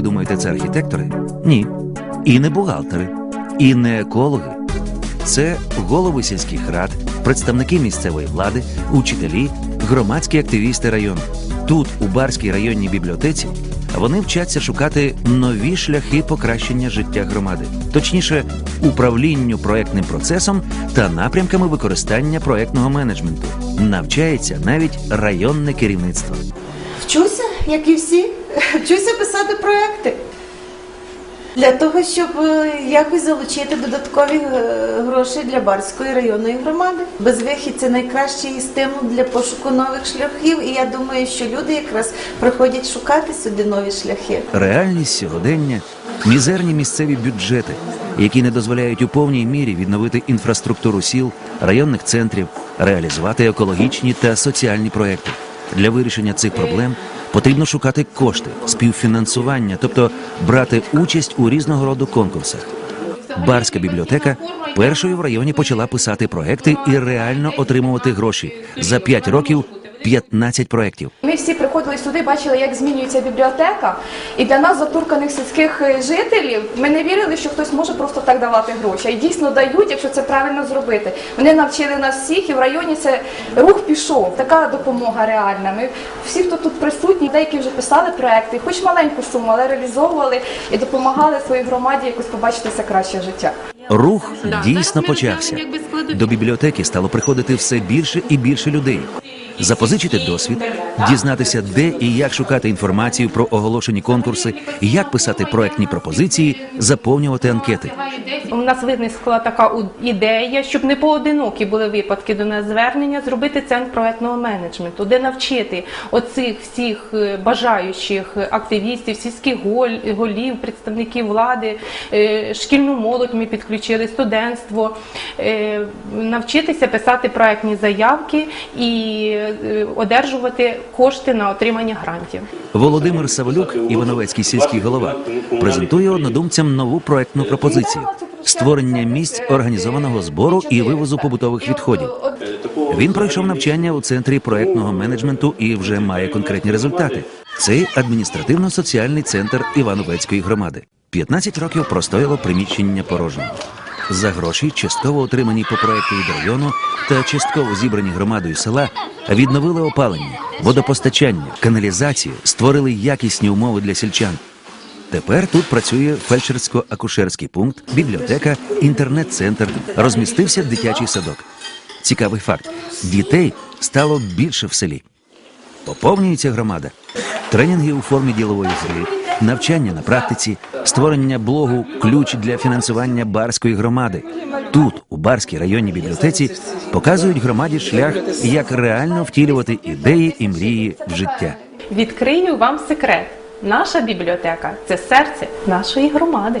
ви думаєте, це архітектори? Ні. І не бухгалтери, і не екологи. Це голови сільських рад, представники місцевої влади, учителі, громадські активісти району. Тут, у Барській районній бібліотеці, вони вчаться шукати нові шляхи покращення життя громади, точніше, управлінню проектним процесом та напрямками використання проектного менеджменту. Навчається навіть районне керівництво. Вчуся, як і всі. Вчуся писати проекти. Для того, щоб е, якось залучити додаткові е, гроші для Барської районної громади. Безвихідь це найкращий стимул для пошуку нових шляхів. І я думаю, що люди якраз приходять шукати сюди нові шляхи. Реальність сьогодення, мізерні місцеві бюджети, які не дозволяють у повній мірі відновити інфраструктуру сіл, районних центрів, реалізувати екологічні та соціальні проекти. Для вирішення цих проблем потрібно шукати кошти, співфінансування, тобто брати участь у різного роду конкурсах. Барська бібліотека першою в районі почала писати проекти і реально отримувати гроші за 5 років 15 проєктів. Ми всі приходили сюди, бачили, як змінюється бібліотека. І для нас, затурканих сільських е, жителів, ми не вірили, що хтось може просто так давати гроші. І дійсно дають, якщо це правильно зробити. Вони навчили нас всіх, і в районі це рух пішов. Така допомога реальна. Ми всі, хто тут присутні, деякі вже писали проекти, хоч маленьку суму, але реалізовували і допомагали своїй громаді якось побачити це краще життя. Рух дійсно почався. До бібліотеки стало приходити все більше і більше людей. Запозичити досвід, дізнатися, де і як шукати інформацію про оголошені конкурси, як писати проектні пропозиції, заповнювати анкети. У нас виникла така ідея, щоб не поодинокі були випадки до нас звернення, зробити центр проектного менеджменту, де навчити оцих всіх е, бажаючих активістів, сільських голів, представників влади, е, шкільну молодь ми підключили, студентство, е, навчитися писати проектні заявки і одержувати кошти на отримання грантів. Володимир Савелюк, Івановецький сільський голова, презентує однодумцям нову проектну пропозицію створення місць організованого збору і вивозу побутових відходів. Він пройшов навчання у центрі проектного менеджменту і вже має конкретні результати. Це адміністративно-соціальний центр Івановецької громади. 15 років простояло приміщення порожнім. За гроші, частково отримані по проекту від району та частково зібрані громадою села, відновили опалення, водопостачання, каналізацію, створили якісні умови для сільчан. Тепер тут працює фельдшерсько-акушерський пункт, бібліотека, інтернет-центр, розмістився дитячий садок. Цікавий факт: дітей стало більше в селі. Поповнюється громада. Тренінги у формі ділової гри, навчання на практиці, створення блогу Ключ для фінансування барської громади. Тут, у барській районній бібліотеці, показують громаді шлях, як реально втілювати ідеї і мрії в життя. Відкрию вам секрет. Наша бібліотека це серце нашої громади.